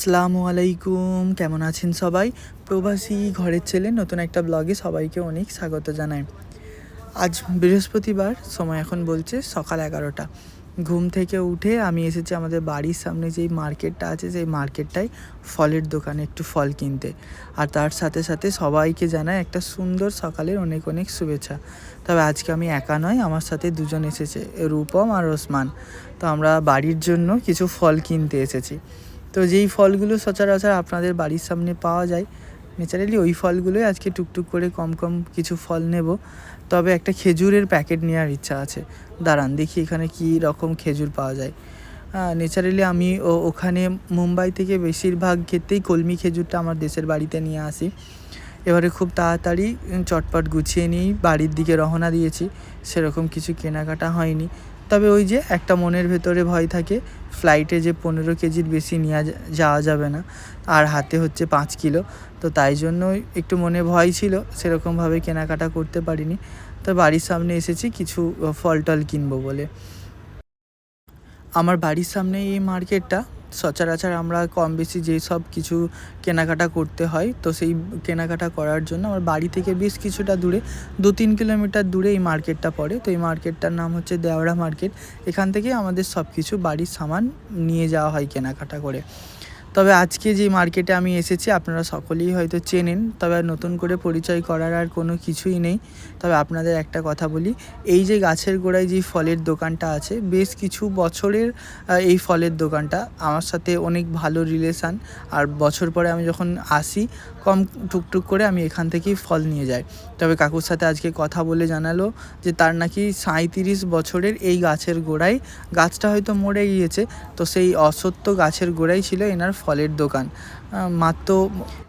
আসসালামু আলাইকুম। কেমন আছেন সবাই? প্রবাসী ঘরের ছেলে, নতুন একটা ব্লগে সবাইকে অনেক স্বাগত জানাই। আজ বৃহস্পতিবার, সময় এখন বলছে সকাল এগারোটা। ঘুম থেকে উঠে আমি এসেছি আমাদের বাড়ির সামনে যেই মার্কেটটা আছে, সেই মার্কেটটায় ফলের দোকানে একটু ফল কিনতে। আর তার সাথে সাথে সবাইকে জানাই একটা সুন্দর সকালের অনেক অনেক শুভেচ্ছা। তবে আজকে আমি একা নয়, আমার সাথে দুজন এসেছে, রূপম আর ওসমান। তো আমরা বাড়ির জন্য কিছু ফল কিনতে এসেছি। তো যেই ফলগুলো সচরাচর আপনাদের বাড়ির সামনে পাওয়া যায়, ন্যাচারালি ওই ফলগুলোই আজকে টুকটুক করে কম কম কিছু ফল নেব। তবে একটা খেজুরের প্যাকেট নেওয়ার ইচ্ছা আছে। দাঁড়ান, দেখি এখানে কী রকম খেজুর পাওয়া যায়। ন্যাচারালি আমি ও- ওখানে মুম্বাই থেকে বেশিরভাগ ক্ষেত্রেই কলমি খেজুরটা আমার দেশের বাড়িতে নিয়ে আসি। এবারে খুব তাড়াতাড়ি চটপট গুছিয়ে নিয়েই বাড়ির দিকে রওনা দিয়েছি, সেরকম কিছু কেনাকাটা হয়নি। তবে ওই যে একটা মনের ভেতরে ভয় থাকে ফ্লাইটে যে পনেরো কেজির বেশি নেওয়া যাওয়া যাবে না, আর হাতে হচ্ছে পাঁচ কিলো। তো তাই জন্য একটু মনে ভয় ছিল, সেরকমভাবে কেনাকাটা করতে পারিনি। তো বাড়ির সামনে এসেছি, কিছু ফল টল কিনবো বলে। আমার বাড়ির সামনে এই মার্কেটটা সচরাচর আমরা কম বেশি যেই সব কিছু কেনাকাটা করতে হয়, তো সেই কেনাকাটা করার জন্য আমার বাড়ি থেকে বেশ কিছুটা দূরে, দু তিন কিলোমিটার দূরে এই মার্কেটটা পড়ে, তো এই মার্কেটটার নাম হচ্ছে দেওড়া মার্কেট। এখান থেকে আমাদের সব কিছু বাড়ির সামান নিয়ে যাওয়া হয় কেনাকাটা করে। তবে আজকে যে মার্কেটে আমি এসেছি, আপনারা সকলেই হয়তো চেনেন, তবে আর নতুন করে পরিচয় করার আর কোনো কিছুই নেই। তবে আপনাদের একটা কথা বলি, এই যে গাছের গোড়ায় যে ফলের দোকানটা আছে, বেশ কিছু বছরের এই ফলের দোকানটা। আমার সাথে অনেক ভালো রিলেশান আর বছর পরে আমি যখন আসি কম টুকটুক করে আমি এখান থেকেই ফল নিয়ে যাই। তবে কাকুর সাথে আজকে কথা বলে জানালো যে তার নাকি সাঁত্রিশ বছরের এই গাছের গোড়ায়, গাছটা হয়তো মরে গিয়েছে, তো সেই অসত্য গাছের গোড়াই ছিল এনার ফলের দোকান। মাত্র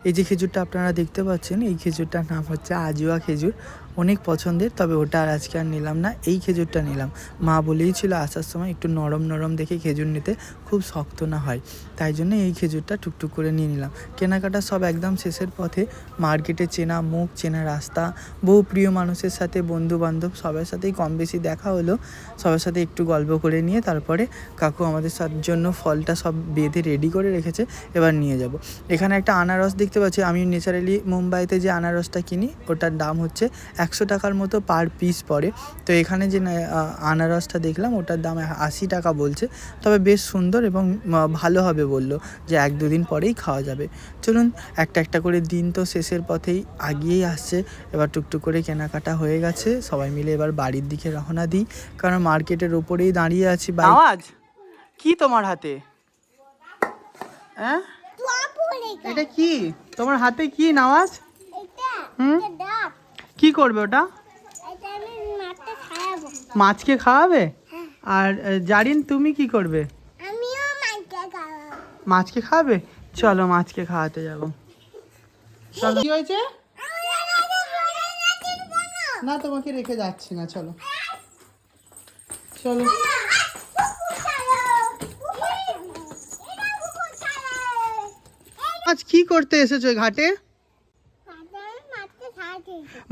এই যে খেজুরটা আপনারা দেখতে পাচ্ছেন, এই খেজুরটার নাম হচ্ছে আজুয়া খেজুর। অনেক পছন্দের, তবে ওটা আর আজকে আর নিলাম না। এই খেজুরটা নিলাম। মা বলেই ছিল আসার সময় একটু নরম নরম দেখে খেজুর নিতে খুব শক্ত না হয়। তাই জন্য এই খেজুরটা টুকটুক করে নিয়ে নিলাম। কেনাকাটা সব একদম শেষের পথে। মার্কেটে চেনা মুখ, চেনা রাস্তা, বহু প্রিয় মানুষের সাথে বন্ধু বান্ধব সবার সাথেই কম বেশি দেখা হলো। সবার সাথে একটু গল্প করে নিয়ে তারপরে কাকু আমাদের জন্য ফলটা সব বেঁধে রেডি করে রেখেছে। এবার নিয়ে যাব। এখানে একটা আনারস দেখতে পাচ্ছি। আমি নেচারালি মুম্বাইতে যে আনারসটা কিনি, ওটার দাম হচ্ছে একশো টাকার মতো পার পিস পড়ে। তো এখানে যে না- আনারসটা দেখলাম ওটার দাম আশি টাকা বলছে। তবে বেশ সুন্দর এবং ভালো হবে বলল যে এক দুদিন পরেই খাওয়া যাবে। চলুন একটা একটা করে দিন তো শেষের পথেই আগিয়েই আসছে। এবার টুকটুক করে কেনাকাটা হয়ে গেছে। সবাই মিলে এবার বাড়ির দিকে রওনা দিই। কারণ মার্কেটের ওপরেই দাঁড়িয়ে আছি আওয়াজ? কি তোমার হাতে? হ্যাঁ এটা কি? তোমার হাতে কি নামাজ হুম? কি করবে ওটা? মাছকে খাওয়াবে? আর জারিন, তুমি কি করবে? মাছকে খাওয়াবে? চলো মাছকে খাওয়াতে যাব। কি হয়েছে? না, তোমাকে রেখে যাচ্ছি না, চলো। চলো। আজ কি করতে এসেছ ঘাটে?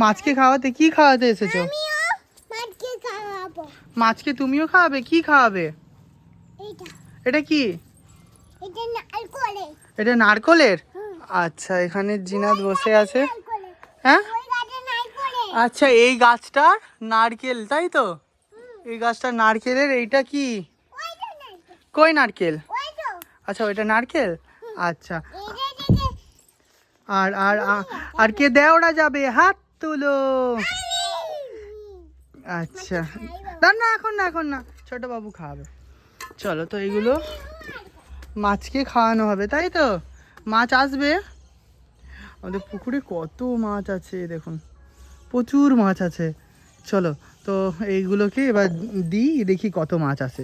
মাছকে খাওয়াতে কি খাওয়াতে এসেছ? খাওয়াবো। মাছকে তুমিও খাওয়াবে? কি খাওয়াবে? এটা। এটা কি? এটা নারকলের। আচ্ছা এখানে জিনাত বসে আছে। হ্যাঁ? আচ্ছা এই গাছটার নারকেল তাই তো? এই গাছটা নারকেলের এইটা কি? কই নারকেল? আচ্ছা ওইটা নারকেল? আচ্ছা। আর আর আর কে দেওড়া যাবে? হাত তুলো। আচ্ছা। না না, এখন না এখন না। ছোট বাবু খাওয়াবে চলো তো এগুলো মাছকে খাওয়ানো হবে, তাই তো? মাছ আসবে? আমাদের পুকুরে কত মাছ আছে, দেখুন। প্রচুর মাছ আছে। চলো, তো এইগুলোকে এবার দিই, দেখি কত মাছ আছে।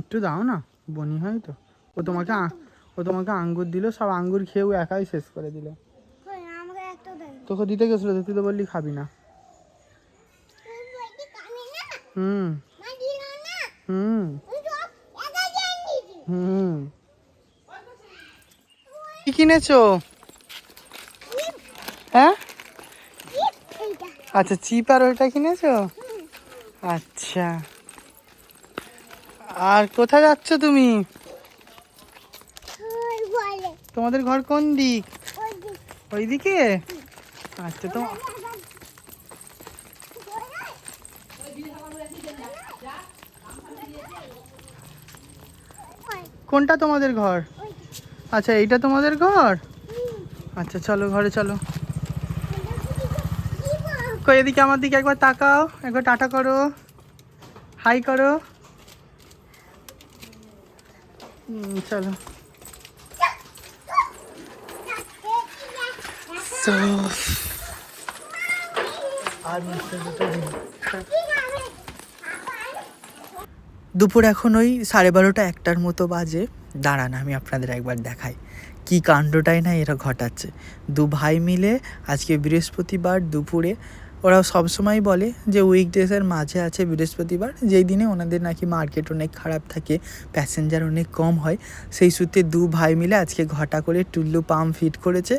একটু দাও না, বনি হয় তো। ও তোমাকে ও তোমাকে আঙ্গুর দিল, সব আঙ্গুর খেয়েও একাই শেষ করে দিল কই আমাকে একটা দেন তোকে দিতে গেছিল তুই তো বললি খাবি না। হুম। হুম। হুম। কি কিনেছো? হ্যাঁ? আচ্ছা চিপ আর ওইটা কিনেছো? আচ্ছা। আর কোথায় যাচ্ছ তুমি? তোমাদের ঘর কোন দিক? ওই ওইদিকে? আচ্ছা তো কোনটা তোমাদের ঘর? আচ্ছা এইটা তোমাদের ঘর? আচ্ছা চলো ঘরে চলো। এদিকে আমার দিকে একবার তাকাও একবার টাটা করো। হাই করো। চলো। So, দুপুর এখন ওই সাড়ে বারোটা একটার মতো বাজে। দাঁড়ান, আমি আপনাদের একবার দেখাই। কি কাণ্ডটাই না এরা ঘটাচ্ছে। দু ভাই মিলে আজকে বৃহস্পতিবার দুপুরে ওরা সবসময় বলে যে উইকডেজের মাঝে আছে বৃহস্পতিবার, যেই দিনে ওনাদের নাকি মার্কেট অনেক খারাপ থাকে প্যাসেঞ্জার অনেক কম হয়। সেই সূত্রে দু ভাই মিলে আজকে ঘটা করে টুল্লু পাম্প ফিট করেছে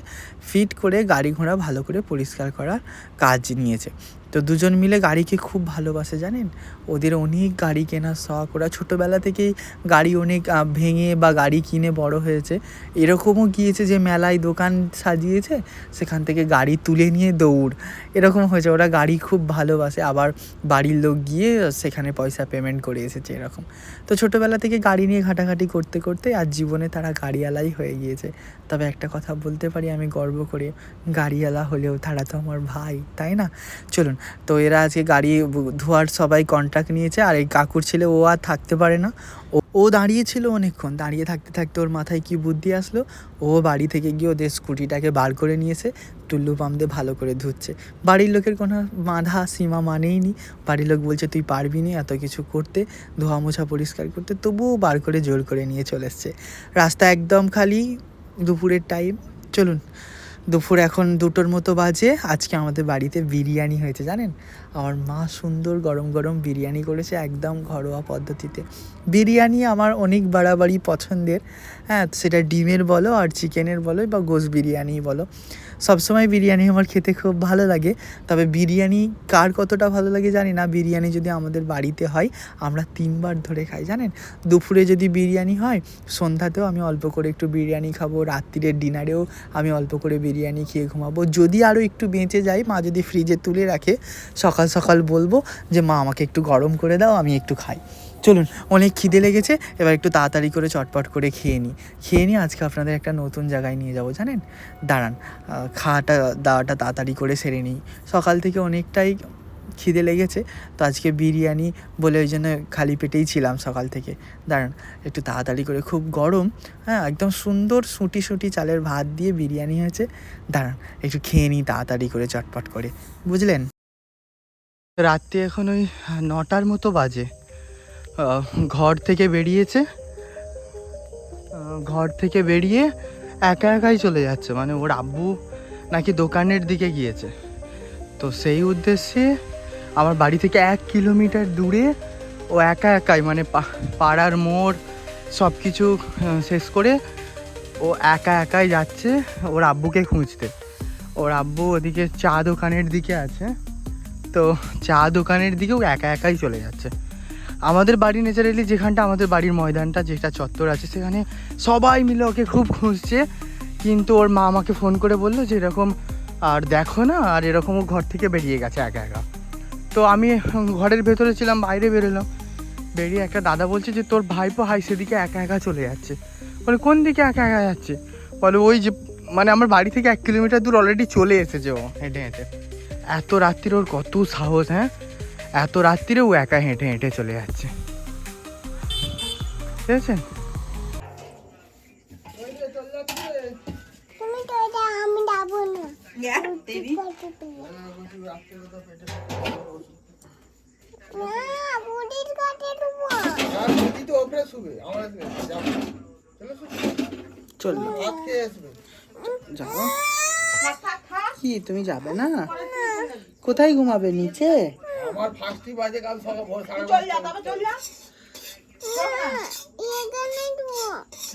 ফিট করে গাড়ি ঘোড়া ভালো করে পরিষ্কার করার কাজ নিয়েছে। তো দুজন মিলে গাড়িকে খুব ভালোবাসে, জানেন? ওদের অনেক গাড়ি কেনার শখ। ওরা ছোটোবেলা থেকেই গাড়ি অনেক ভেঙে বা গাড়ি কিনে বড় হয়েছে। এরকমও গিয়েছে যে মেলায় দোকান সাজিয়েছে, সেখান থেকে গাড়ি তুলে নিয়ে দৌড়। এরকম হয়েছে, ওরা গাড়ি খুব ভালোবাসে। আবার বাড়ির লোক গিয়ে সেখানে পয়সা পেমেন্ট করে এসেছে, এরকম। তো ছোটোবেলা থেকে গাড়ি নিয়ে ঘাটাঘাটি করতে করতে আজ জীবনে তারা গাড়িওয়ালাই হয়ে গিয়েছে। তবে একটা কথা বলতে পারি, আমি গর্ব করে, গাড়িওয়ালা হলেও তারা তো আমার ভাই, তাই না? চলুন তো এরা আজকে গাড়ি ধোয়ার সবাই কন্ট্রাক্ট নিয়েছে, আর এই কাকুর ছেলে ও আর থাকতে পারে না। ও- ও দাঁড়িয়েছিল অনেকক্ষণ, দাঁড়িয়ে থাকতে থাকতে ওর মাথায় কি বুদ্ধি আসলো? ও বাড়ি থেকে গিয়ে ওদের স্কুটিটাকে বার করে নিয়েছে, টুল্লু পাম্প দিয়ে ভালো করে ধুচ্ছে। বাড়ির লোকের কোনো বাঁধা, সীমা মানেই নি। বাড়ির লোক বলছে, তুই পারবি না এত কিছু করতে, ধোয়া মোছা পরিষ্কার করতে। তবুও বার করে জোর করে নিয়ে চলে এসছে। রাস্তা একদম খালি, দুপুরের টাইম চলুন দুপুর এখন দুটোর মতো বাজে। আজকে আমাদের বাড়িতে বিরিয়ানি হয়েছে, জানেন? আমার মা সুন্দর গরম গরম বিরিয়ানি করেছে একদম ঘরোয়া পদ্ধতিতে। বিরিয়ানি আমার অনেক বাড়াবাড়ি পছন্দের। হ্যাঁ সেটা ডিমের বলো আর চিকেনের বলো বা গোস বিরিয়ানি বলো। সবসময় বিরিয়ানি আমার খেতে খুব ভালো লাগে। তবে বিরিয়ানি কার কতটা ভালো লাগে জানি না। বিরিয়ানি যদি আমাদের বাড়িতে হয়, আমরা তিনবার ধরে খাই, জানেন? দুপুরে যদি বিরিয়ানি হয়, সন্ধ্যাতেও আমি অল্প করে একটু বিরিয়ানি খাব, রাত্রিরের ডিনারেও আমি অল্প করে বিরিয়ানি খেয়ে ঘুমাবো। যদি আরও একটু বেঁচে যাই, মা যদি ফ্রিজে তুলে রাখে, সকাল সকাল বলব যে, মা, আমাকে একটু গরম করে দাও, আমি একটু খাই। চলুন, অনেক খিদে লেগেছে, এবার একটু তাড়াতাড়ি করে চটপট করে খেয়ে নিই। খেয়ে নিয়ে আজকে আপনাদের একটা নতুন জায়গায় নিয়ে যাব, জানেন? দাঁড়ান খাওয়াটা, দাওয়াটা তাড়াতাড়ি করে সেরে নিই। সকাল থেকে অনেকটাই খিদে লেগেছে, তো আজকে বিরিয়ানি বলে ওই জন্য খালি পেটেই ছিলাম সকাল থেকে। দাঁড়ান, একটু তাড়াতাড়ি করে, খুব গরম হ্যাঁ একদম সুন্দর সুটি সুটি চালের ভাত দিয়ে বিরিয়ানি হয়েছে। দাঁড়ান, একটু খেয়ে নিই তাড়াতাড়ি করে, চটপট করে। বুঝলেন? রাত্রে এখন ওই নটার মতো বাজে। ঘর থেকে বেরিয়েছে। ঘর থেকে বেরিয়ে একা একাই চলে যাচ্ছে। মানে ওর আব্বু নাকি দোকানের দিকে গিয়েছে। তো সেই উদ্দেশ্যে আমার বাড়ি থেকে এক কিলোমিটার দূরে ও একা একাই মানে পাড়ার মোড় সব কিছু শেষ করে ও একা একাই যাচ্ছে ওর আব্বুকে খুঁজতে। ওর আব্বু ওদিকে চা দোকানের দিকে আছে। তো চা দোকানের দিকেও একা একাই চলে যাচ্ছে। আমাদের বাড়ি ন্যাচারালি যেখানটা আমাদের বাড়ির ময়দানটা, যেটা চত্বর আছে, সেখানে সবাই মিলে ওকে খুব খুঁজছে। কিন্তু ওর মা আমাকে ফোন করে বলল যে, এরকম আর দেখো না, আর এরকম ও ঘর থেকে বেরিয়ে গেছে একা একা। তো আমি ঘরের ভেতরে ছিলাম, বাইরে বেরোলাম। বেরিয়ে একটা দাদা বলছে যে, তোর ভাইপো হাই সেদিকে একা একা চলে যাচ্ছে। বলে, কোন দিকে একা একা যাচ্ছে? বলে, ওই যে মানে আমার বাড়ি থেকে এক কিলোমিটার দূর অলরেডি চলে এসেছে ও হেঁটে হেঁটে। এত রাত্রির ওর কত সাহস হ্যাঁ? এত রাত্রিরেও একা হেঁটে হেঁটে চলে যাচ্ছে। ঠিক আছে? যাব কি তুমি যাবে না। কোথায় ঘুমাবে নিচে? আমার বাজে কাল সকাল ভোর সাড়ে চল যা তবে চল যা।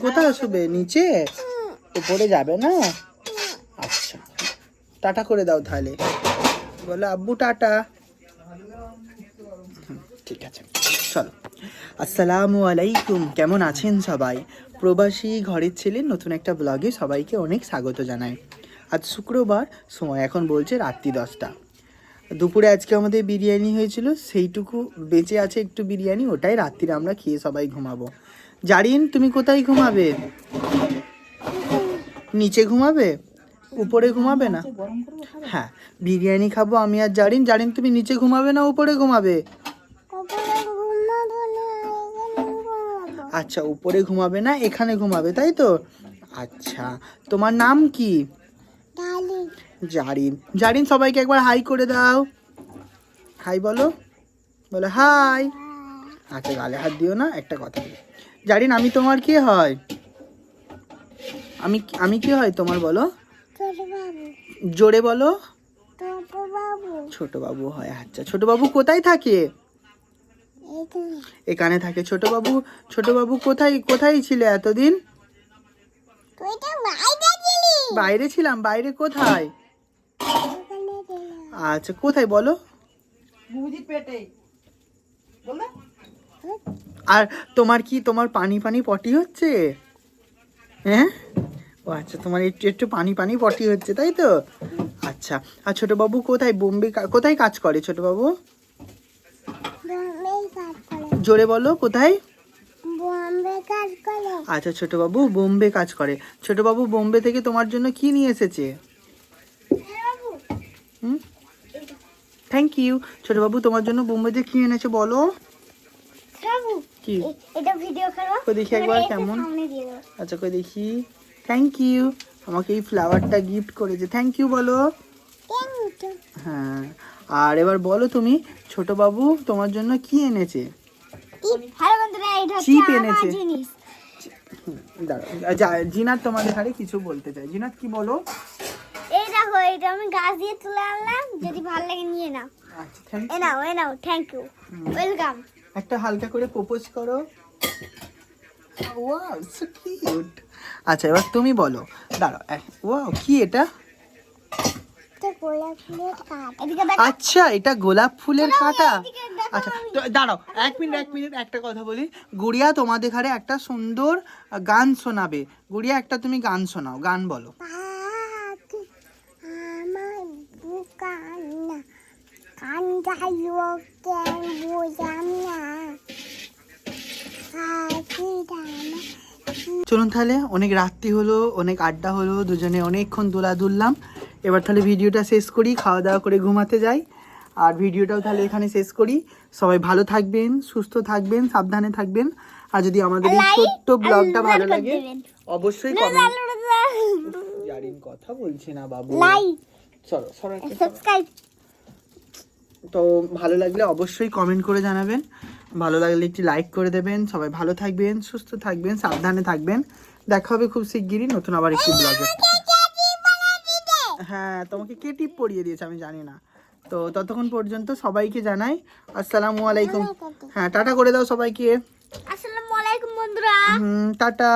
কোথায় আসবে? নিচে? উপরে যাবে না? আচ্ছা। টাটা করে দাও তাহলে। বলে আব্বু টাটা। ঠিক আছে। চলো। আসসালামু আলাইকুম। কেমন আছেন সবাই? প্রবাসী ঘরের ছেলে নতুন একটা ব্লগে সবাইকে অনেক স্বাগত জানায় আজ শুক্রবার সময় এখন বলছে রাত্রি দশটা। দুপুরে আজকে আমাদের বিরিয়ানি হয়েছিল, সেইটুকু বেঁচে আছে একটু বিরিয়ানি, ওটাই রাত্রিরে আমরা খেয়ে সবাই ঘুমাবো। জারিন, তুমি কোথায় ঘুমাবে? নিচে ঘুমাবে? উপরে ঘুমাবে না? হ্যাঁ বিরিয়ানি খাব আমি আর জারিন। জারিন, তুমি নিচে ঘুমাবে না উপরে ঘুমাবে? আচ্ছা উপরে ঘুমাবে না, এখানে ঘুমাবে, তাই তো? আচ্ছা তোমার নাম কি? জারিন। জারিন সবাইকে একবার হাই করে দাও। হাই বলো। বলো হাই আচ্ছা গালে হাত দিও না একটা কথা বলি। জারিন আমি তোমার কি হয়? আমি আমি কি হয় তোমার বলো? জোরে বলো। ছোট বাবু। হয় আচ্ছা। ছোট বাবু কোথায় থাকে? এখানে। থাকে ছোট বাবু। ছোট বাবু কোথায় কোথায় ছিল এতদিন? তুই তো বাইরে ছিলাম বাইরে কোথায়? আচ্ছা কোথায় বলো? আর তোমার কি তোমার পানি পানি পটি হচ্ছে? হ্যাঁ? ও আচ্ছা তোমার একটু একটু পানি পানি পটি হচ্ছে তাই তো? আচ্ছা আর ছোটবাবু কোথায়? বোম্বে কা- কোথায় কাজ করে ছোটবাবু? জোরে বলো কোথায়? আচ্ছা ছোটবাবু বোম্বে কাজ করে। ছোটবাবু বোম্বে থেকে তোমার জন্য কি নিয়ে এসেছে? হুম? থ্যাংক ইউ ছোটবাবু তোমার জন্য বোম্বে থেকে কি এনেছে বলো? কি? এটা ভিডিও করো দেখি একবার কেমন? আচ্ছা কই দেখি। থ্যাংক ইউ আমাকে এই ফ্লাওয়ারটা গিফট করেছে। থ্যাংক ইউ বলো। হ্যাঁ। আর এবার বলো তুমি ছোট বাবু তোমার জন্য কি এনেছে? চিপ এনেছে। দাঁড়াও জিনাত তোমাদের হারে কিছু বলতে চাই। জিনাত কি বলো? এই দেখো এটা আমি গাছ দিয়ে তুলে আনলাম যদি ভালো লাগে নিয়ে নাও। আচ্ছা এ নাও এ নাও থ্যাংক ইউ ওয়েলকাম একটা হালকা করে প্রপোজ করো। ওয়াও সো কিউট আচ্ছা এবার তুমি বলো। দাঁড়াও ওয়াও কি এটা তো গোলাপ ফুলের কাঠ এদিকে দেখ আচ্ছা এটা গোলাপ ফুলের কাঁটা? আচ্ছা তো দাঁড়াও এক মিনিট এক মিনিট একটা কথা বলি। গুড়িয়া তোমাদের ঘরে একটা সুন্দর গান শোনাবে। গুড়িয়া একটা তুমি গান শোনাও গান বলো। চলুন তাহলে অনেক রাত্রি হলো অনেক আড্ডা হলো দুজনে অনেকক্ষণ দোলা দুললাম। এবার তাহলে ভিডিওটা শেষ করি খাওয়া দাওয়া করে ঘুমাতে যাই। আর ভিডিওটাও তাহলে এখানে শেষ করি। সবাই ভালো থাকবেন সুস্থ থাকবেন সাবধানে থাকবেন। আর যদি আমাদের এই ছোট্ট ব্লগটা ভালো লাগে অবশ্যই কমেন্ট জারিন কথা বলছে না বাবু। সাবস্ক্রাইব তো ভালো লাগলে অবশ্যই কমেন্ট করে জানাবেন। ভালো লাগলে একটি লাইক করে দেবেন। সবাই ভালো থাকবেন সুস্থ থাকবেন সাবধানে থাকবেন। দেখা হবে খুব শিগগিরই নতুন আবার একটি ব্লগে হ্যাঁ তোমাকে কে টিপ পরিয়ে দিয়েছে আমি জানি না। তো ততক্ষণ পর্যন্ত সবাইকে জানাই আসসালামু আলাইকুম। হ্যাঁ টাটা করে দাও সবাইকে। আসসালামু আলাইকুম বন্ধুরা। হুম টাটা।